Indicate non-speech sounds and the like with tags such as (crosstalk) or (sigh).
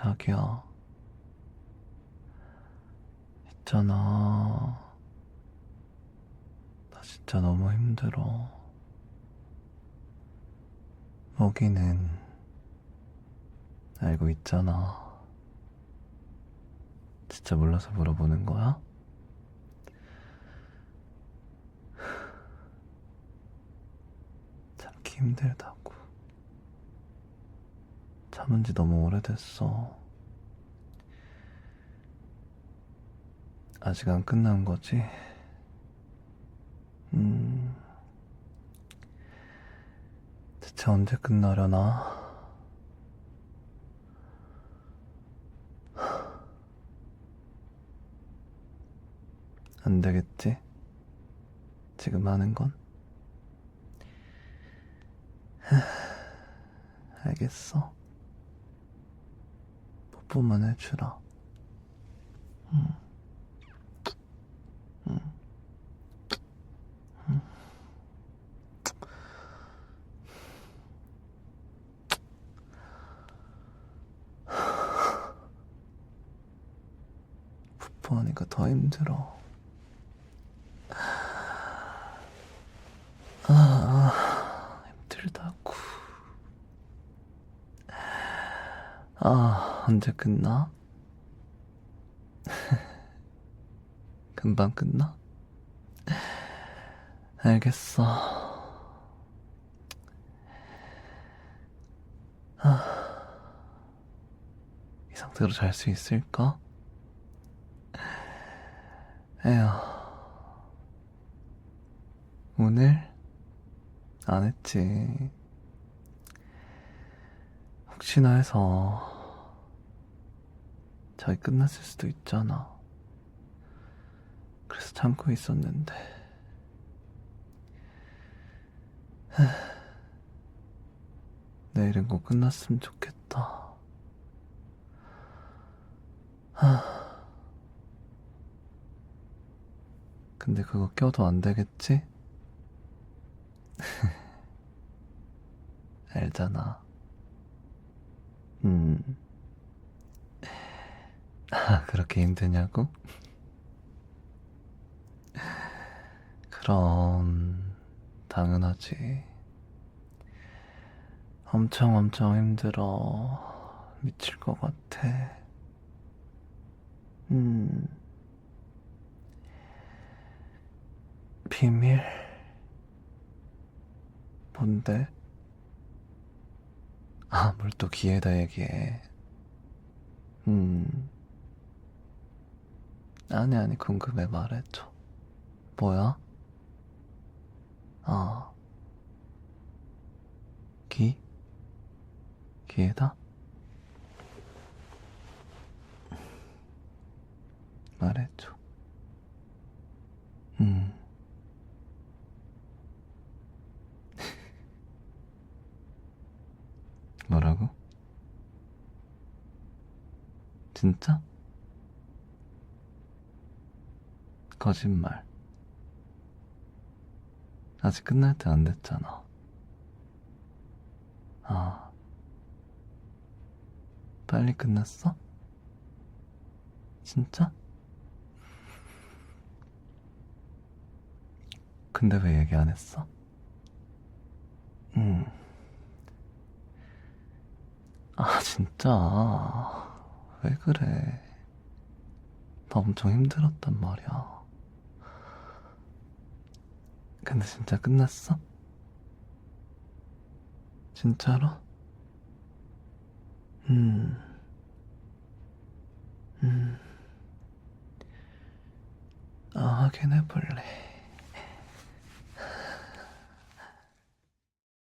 자기야. 있잖아. 나 진짜 너무 힘들어. 모기는 알고 있잖아. 진짜 몰라서 물어보는 거야? 참기 힘들다고. 참은 지 너무 오래됐어. 아직 안 끝난 거지? 음. 대체 언제 끝나려나? 안 되겠지? 지금 하는 건? (sighs) 알겠어. 뽀뽀만 해주라. 뽀뽀하니까 더 힘들어. 아, 힘들다고. 아, 언제 끝나? (laughs) 금방 끝나? 알겠어. 아, 이 상태로 잘 수 있을까? 에휴. 오늘? 안 했지. 혹시나 해서 저희 끝났을 수도 있잖아. 그래서 참고 있었는데. 하, 내일은 꼭 끝났으면 좋겠다. 하. 근데 그거 껴도 안 되겠지? (laughs) 알잖아. 음. 아, 그렇게 힘드냐고? 그럼, 당연하지. 엄청 엄청 힘들어. 미칠 것 같아. 음. 비밀. 뭔데? 아, 뭘 또 기회다 얘기해. 음. 아니, 아니, 궁금해 말해줘. 뭐야? 아. 기? 기회다? 말해줘. 음. (laughs) 뭐라고? 진짜? 거짓말. 아직 끝날 때 안 됐잖아. 아. 빨리 끝났어? 진짜? 근데 왜 얘기 안 했어? 음. 아, 진짜. 왜 그래. 나 엄청 힘들었단 말이야. 근데 진짜 끝났어? 진짜로? 음. 음. 아, 확인해볼래.